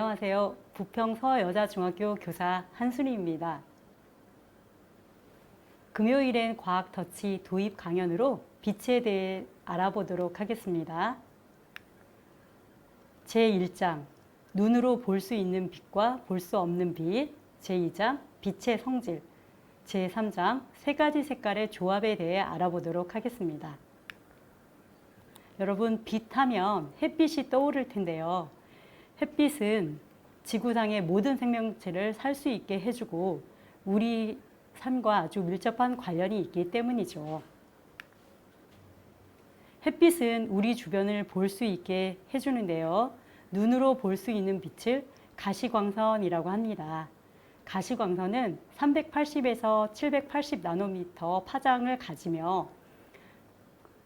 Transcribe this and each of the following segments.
안녕하세요. 부평 서여자중학교 교사 한순희입니다. 금요일엔 과학 터치 도입 강연으로 빛에 대해 알아보도록 하겠습니다. 제1장 눈으로 볼 수 있는 빛과 볼 수 없는 빛 제2장 빛의 성질 제3장 세 가지 색깔의 조합에 대해 알아보도록 하겠습니다. 여러분 빛하면 햇빛이 떠오를 텐데요. 햇빛은 지구상의 모든 생명체를 살 수 있게 해주고 우리 삶과 아주 밀접한 관련이 있기 때문이죠. 햇빛은 우리 주변을 볼 수 있게 해주는데요. 눈으로 볼 수 있는 빛을 가시광선이라고 합니다. 가시광선은 380에서 780 나노미터 파장을 가지며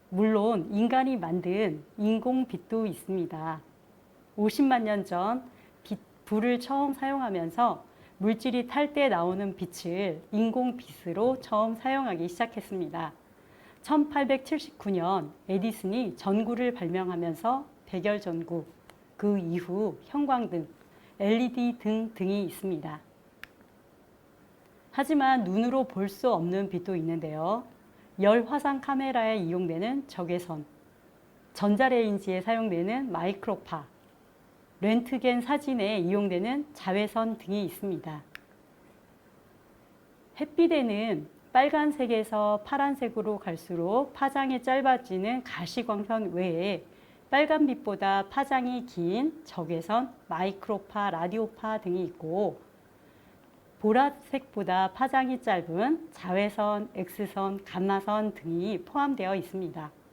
물론 인간이 만든 인공 빛도 있습니다. 50만 년 전 불을 처음 사용하면서 물질이 탈 때 나오는 빛을 인공빛으로 처음 사용하기 시작했습니다. 1879년 에디슨이 전구를 발명하면서 백열 전구, 그 이후 형광등, LED 등 등이 있습니다. 하지만 눈으로 볼 수 없는 빛도 있는데요. 열 화상 카메라에 이용되는 적외선, 전자레인지에 사용되는 마이크로파, 렌트겐 사진에 이용되는 자외선 등이 있습니다. 햇빛에는 빨간색에서 파란색으로 갈수록 파장이 짧아지는 가시광선 외에 빨간빛보다 파장이 긴 적외선, 마이크로파, 라디오파 등이 있고 보라색보다 파장이 짧은 자외선, X선, 감마선 등이 포함되어 있습니다.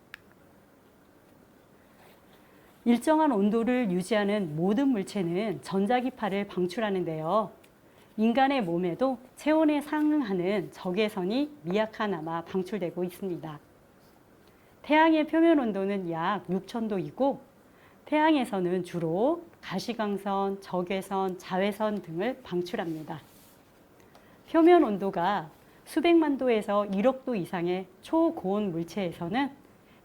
일정한 온도를 유지하는 모든 물체는 전자기파를 방출하는데요. 인간의 몸에도 체온에 상응하는 적외선이 미약하나마 방출되고 있습니다. 태양의 표면 온도는 약 6천도이고 태양에서는 주로 가시광선, 적외선, 자외선 등을 방출합니다. 표면 온도가 수백만 도에서 1억 도 이상의 초고온 물체에서는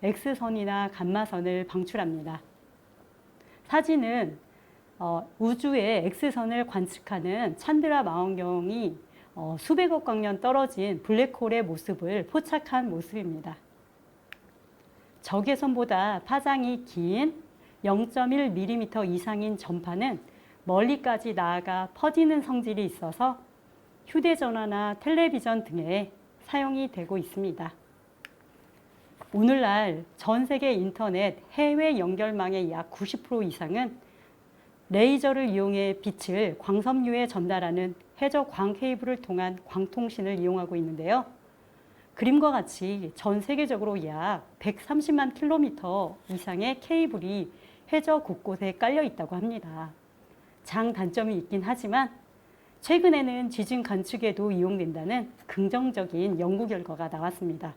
X선이나 감마선을 방출합니다. 사진은 어, 우주의 X선을 관측하는 찬드라 망원경이 어, 수백억 광년 떨어진 블랙홀의 모습을 포착한 모습입니다. 적외선보다 파장이 긴 0.1mm 이상인 전파는 멀리까지 나아가 퍼지는 성질이 있어서 휴대전화나 텔레비전 등에 사용이 되고 있습니다. 오늘날 전 세계 인터넷 해외 연결망의 약 90% 이상은 레이저를 이용해 빛을 광섬유에 전달하는 해저 광 케이블을 통한 광통신을 이용하고 있는데요. 그림과 같이 전 세계적으로 약 130만 킬로미터 이상의 케이블이 해저 곳곳에 깔려 있다고 합니다. 장단점이 있긴 하지만 최근에는 지진 관측에도 이용된다는 긍정적인 연구 결과가 나왔습니다.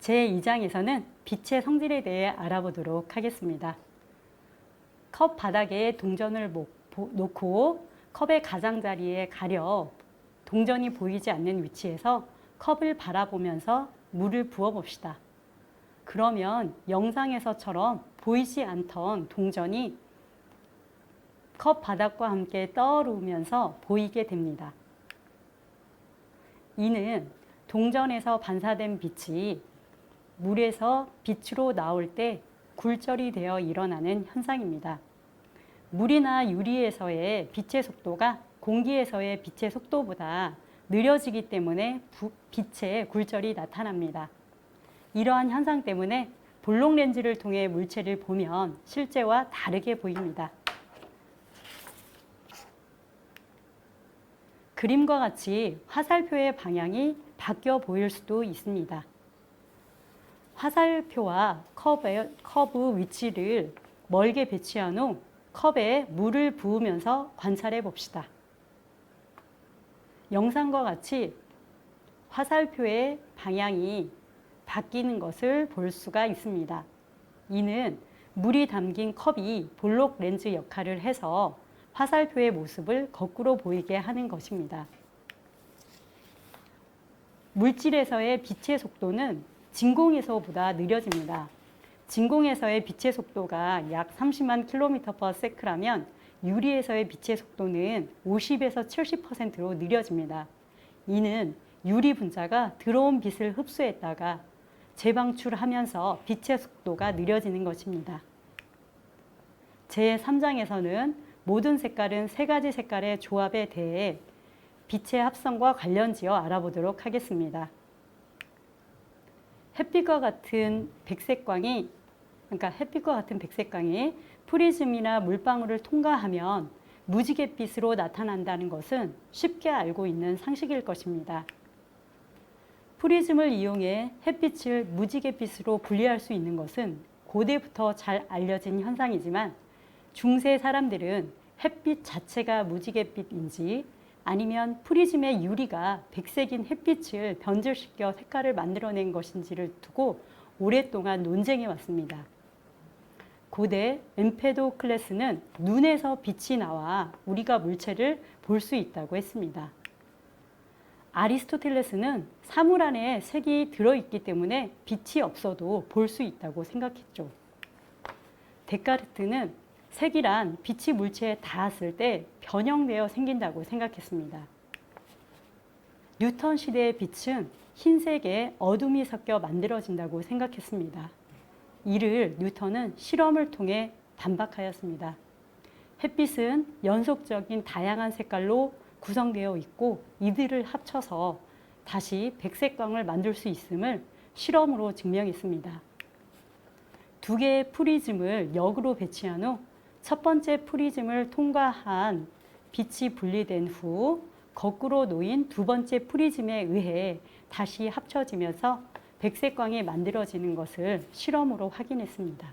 제2장에서는 빛의 성질에 대해 알아보도록 하겠습니다. 컵 바닥에 동전을 놓고 컵의 가장자리에 가려 동전이 보이지 않는 위치에서 컵을 바라보면서 물을 부어 봅시다. 그러면 영상에서처럼 보이지 않던 동전이 컵 바닥과 함께 떠오르면서 보이게 됩니다. 이는 동전에서 반사된 빛이 물에서 빛으로 나올 때 굴절이 되어 일어나는 현상입니다. 물이나 유리에서의 빛의 속도가 공기에서의 빛의 속도보다 느려지기 때문에 빛의 굴절이 나타납니다. 이러한 현상 때문에 볼록 렌즈를 통해 물체를 보면 실제와 다르게 보입니다. 그림과 같이 화살표의 방향이 바뀌어 보일 수도 있습니다. 화살표와 컵의, 커브 위치를 멀게 배치한 후 컵에 물을 부으면서 관찰해 봅시다. 영상과 같이 화살표의 방향이 바뀌는 것을 볼 수가 있습니다. 이는 물이 담긴 컵이 볼록 렌즈 역할을 해서 화살표의 모습을 거꾸로 보이게 하는 것입니다. 물질에서의 빛의 속도는 진공에서보다 느려집니다. 진공에서의 빛의 속도가 약 30만 킬로미터 per 세크라면 유리에서의 빛의 속도는 50에서 70%로 느려집니다. 이는 유리 분자가 들어온 빛을 흡수했다가 재방출하면서 빛의 속도가 느려지는 것입니다. 제3장에서는 모든 색깔은 세 가지 색깔의 조합에 대해 빛의 합성과 관련지어 알아보도록 하겠습니다. 햇빛과 같은 백색광이 그러니까 햇빛과 같은 백색광이 프리즘이나 물방울을 통과하면 무지갯빛으로 나타난다는 것은 쉽게 알고 있는 상식일 것입니다. 프리즘을 이용해 햇빛을 무지갯빛으로 분리할 수 있는 것은 고대부터 잘 알려진 현상이지만 중세 사람들은 햇빛 자체가 무지갯빛인지 아니면 프리즘의 유리가 백색인 햇빛을 변질시켜 색깔을 만들어낸 것인지를 두고 오랫동안 논쟁해 왔습니다. 고대 엠페도클레스는 눈에서 빛이 나와 우리가 물체를 볼 수 있다고 했습니다. 아리스토텔레스는 사물 안에 색이 들어있기 때문에 빛이 없어도 볼 수 있다고 생각했죠. 데카르트는 색이란 빛이 물체에 닿았을 때 변형되어 생긴다고 생각했습니다. 뉴턴 시대의 빛은 흰색에 어둠이 섞여 만들어진다고 생각했습니다. 이를 뉴턴은 실험을 통해 반박하였습니다. 햇빛은 연속적인 다양한 색깔로 구성되어 있고 이들을 합쳐서 다시 백색광을 만들 수 있음을 실험으로 증명했습니다. 두 개의 프리즘을 역으로 배치한 후 첫 번째 프리즘을 통과한 빛이 분리된 후 거꾸로 놓인 두 번째 프리즘에 의해 다시 합쳐지면서 백색광이 만들어지는 것을 실험으로 확인했습니다.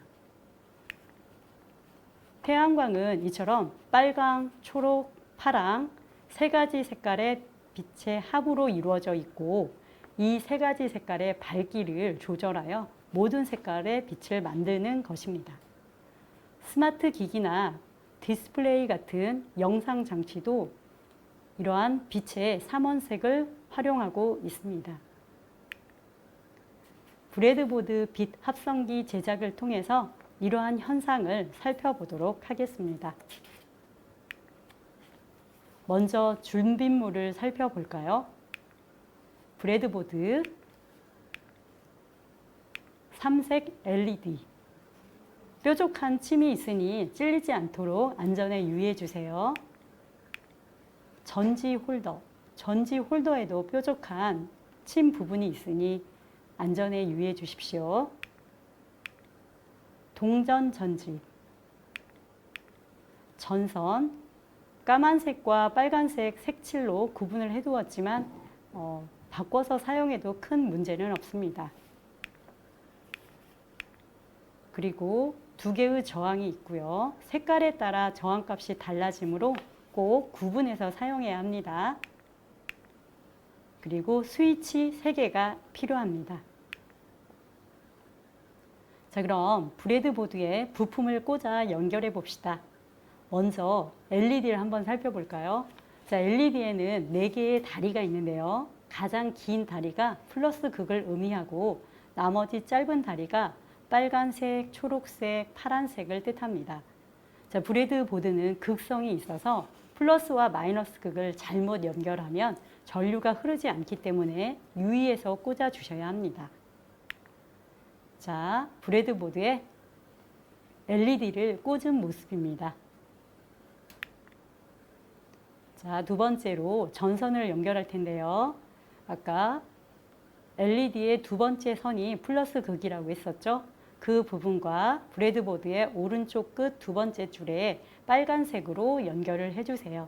태양광은 이처럼 빨강, 초록, 파랑 세 가지 색깔의 빛의 합으로 이루어져 있고 이 세 가지 색깔의 밝기를 조절하여 모든 색깔의 빛을 만드는 것입니다. 스마트 기기나 디스플레이 같은 영상 장치도 이러한 빛의 삼원색을 활용하고 있습니다. 브레드보드 빛 합성기 제작을 통해서 이러한 현상을 살펴보도록 하겠습니다. 먼저 준빗물을 살펴볼까요? 브레드보드, 삼색 LED. 뾰족한 침이 있으니 찔리지 않도록 안전에 유의해 주세요. 전지 홀더. 전지 홀더에도 뾰족한 침 부분이 있으니 안전에 유의해 주십시오. 동전 전지. 전선. 까만색과 빨간색 색칠로 구분을 해두었지만 어, 바꿔서 사용해도 큰 문제는 없습니다. 그리고 두 개의 저항이 있고요. 색깔에 따라 저항값이 달라지므로 꼭 구분해서 사용해야 합니다. 그리고 스위치 3개가 필요합니다. 자, 그럼 브레드보드에 부품을 꽂아 연결해 봅시다. 먼저 LED를 한번 살펴볼까요? 자, LED에는 4개의 다리가 있는데요. 가장 긴 다리가 플러스 극을 의미하고 나머지 짧은 다리가 빨간색, 초록색, 파란색을 뜻합니다. 자, 브레드보드는 극성이 있어서 플러스와 마이너스 극을 잘못 연결하면 전류가 흐르지 않기 때문에 유의해서 꽂아 주셔야 합니다. 자, 브레드보드에 LED를 꽂은 모습입니다. 자, 두 번째로 전선을 연결할 텐데요. 아까 LED의 두 번째 선이 플러스 극이라고 했었죠. 그 부분과 브레드보드의 오른쪽 끝 두 번째 줄에 빨간색으로 연결을 해주세요.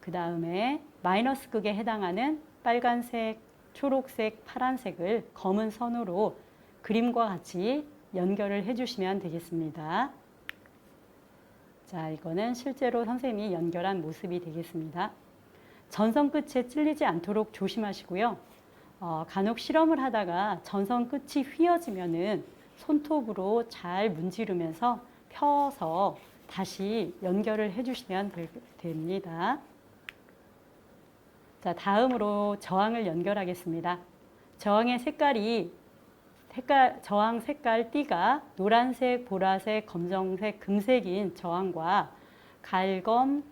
그 다음에 마이너스 극에 해당하는 빨간색, 초록색, 파란색을 검은 선으로 그림과 같이 연결을 해주시면 되겠습니다. 자, 이거는 실제로 선생님이 연결한 모습이 되겠습니다. 전선 끝에 찔리지 않도록 조심하시고요. 어, 간혹 실험을 하다가 전선 끝이 휘어지면은 손톱으로 잘 문지르면서 펴서 다시 연결을 해주시면 됩니다. 자, 다음으로 저항을 연결하겠습니다. 저항의 색깔이 색깔, 저항 색깔 띠가 노란색, 보라색, 검정색, 금색인 저항과 갈검,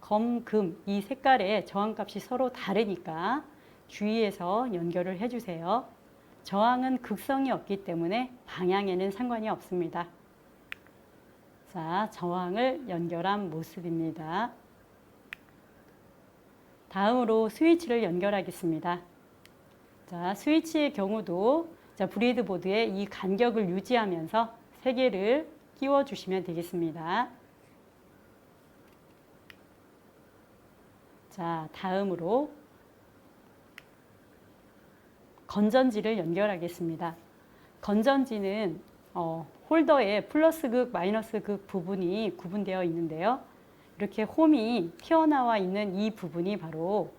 검, 금 이 색깔의 저항값이 서로 다르니까 주의해서 연결을 해주세요. 저항은 극성이 없기 때문에 방향에는 상관이 없습니다. 자, 저항을 연결한 모습입니다. 다음으로 스위치를 연결하겠습니다. 자, 스위치의 경우도 자, 브레이드보드에 이 간격을 유지하면서 세 개를 끼워 주시면 되겠습니다. 자, 다음으로 건전지를 연결하겠습니다. 건전지는 어, 홀더의 플러스 극, 마이너스 극 부분이 구분되어 있는데요. 이렇게 홈이 튀어나와 있는 이 부분이 바로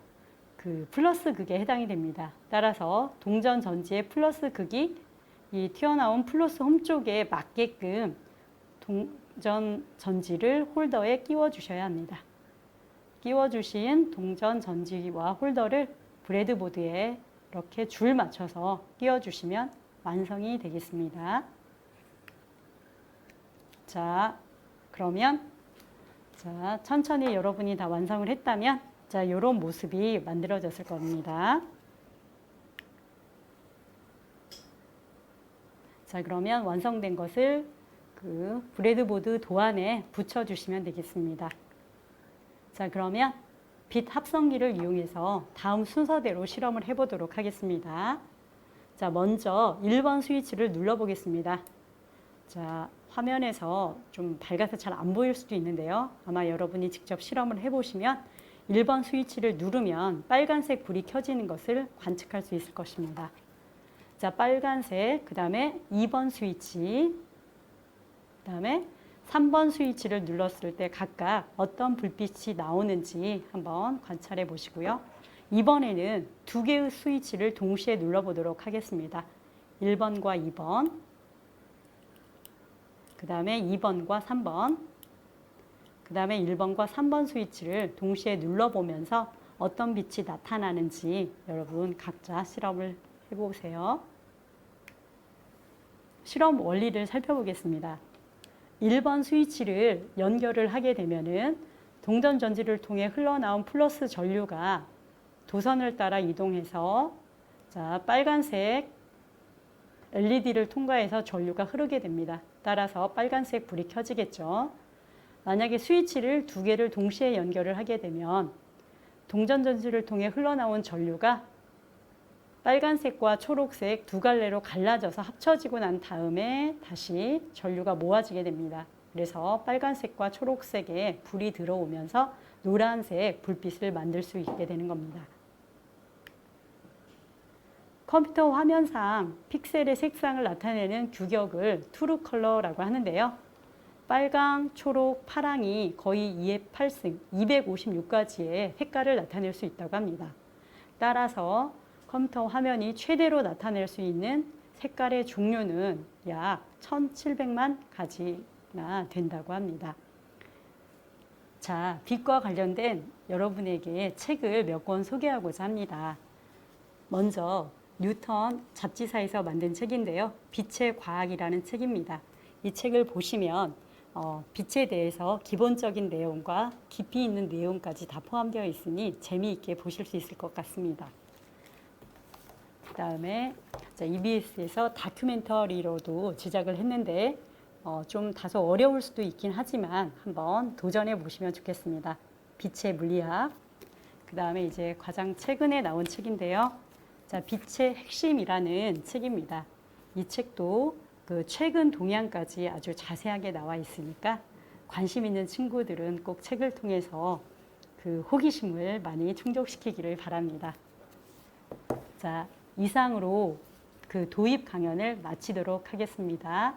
그 플러스 극에 해당이 됩니다. 따라서 동전 전지의 플러스 극이 이 튀어나온 플러스 홈 쪽에 맞게끔 동전 전지를 홀더에 끼워 주셔야 합니다. 끼워 주신 동전 전지와 홀더를 브레드보드에 이렇게 줄 맞춰서 끼워 주시면 완성이 되겠습니다. 자, 그러면 자, 천천히 여러분이 다 완성을 했다면 자, 이런 모습이 만들어졌을 겁니다. 자, 그러면 완성된 것을 그 브레드보드 도안에 붙여 주시면 되겠습니다. 자, 그러면 빛 합성기를 이용해서 다음 순서대로 실험을 해 보도록 하겠습니다. 자, 먼저 1번 스위치를 눌러 보겠습니다. 자, 화면에서 좀 밝아서 잘 안 보일 수도 있는데요. 아마 여러분이 직접 실험을 해 보시면 1번 스위치를 누르면 빨간색 불이 켜지는 것을 관측할 수 있을 것입니다. 자, 빨간색, 그 다음에 2번 스위치, 그 다음에 3번 스위치를 눌렀을 때 각각 어떤 불빛이 나오는지 한번 관찰해 보시고요. 이번에는 두 개의 스위치를 동시에 눌러보도록 하겠습니다. 1번과 2번, 그 다음에 2번과 3번, 그 다음에 1번과 3번 스위치를 동시에 눌러보면서 어떤 빛이 나타나는지 여러분 각자 실험을 해보세요. 실험 원리를 살펴보겠습니다. 1번 스위치를 연결을 하게 되면은 동전 전지를 통해 흘러나온 플러스 전류가 도선을 따라 이동해서 자, 빨간색 LED를 통과해서 전류가 흐르게 됩니다. 따라서 빨간색 불이 켜지겠죠. 만약에 스위치를 두 개를 동시에 연결을 하게 되면 동전 전지를 통해 흘러나온 전류가 빨간색과 초록색 두 갈래로 갈라져서 합쳐지고 난 다음에 다시 전류가 모아지게 됩니다. 그래서 빨간색과 초록색에 불이 들어오면서 노란색 불빛을 만들 수 있게 되는 겁니다. 컴퓨터 화면상 픽셀의 색상을 나타내는 규격을 트루 컬러라고 하는데요. 빨강, 초록, 파랑이 거의 2의 8승, 256가지의 색깔을 나타낼 수 있다고 합니다. 따라서 컴퓨터 화면이 최대로 나타낼 수 있는 색깔의 종류는 약 1700만 가지나 된다고 합니다. 자, 빛과 관련된 여러분에게 책을 몇 권 소개하고자 합니다. 먼저 뉴턴 잡지사에서 만든 책인데요. 빛의 과학이라는 책입니다. 이 책을 보시면 어, 빛에 대해서 기본적인 내용과 깊이 있는 내용까지 다 포함되어 있으니 재미있게 보실 수 있을 것 같습니다. 그 다음에 EBS에서 다큐멘터리로도 제작을 했는데 어, 좀 다소 어려울 수도 있긴 하지만 한번 도전해 보시면 좋겠습니다. 빛의 물리학. 그 다음에 이제 가장 최근에 나온 책인데요. 자, 빛의 핵심이라는 책입니다. 이 책도 그 최근 동향까지 아주 자세하게 나와 있으니까 관심 있는 친구들은 꼭 책을 통해서 그 호기심을 많이 충족시키기를 바랍니다. 자, 이상으로 그 도입 강연을 마치도록 하겠습니다.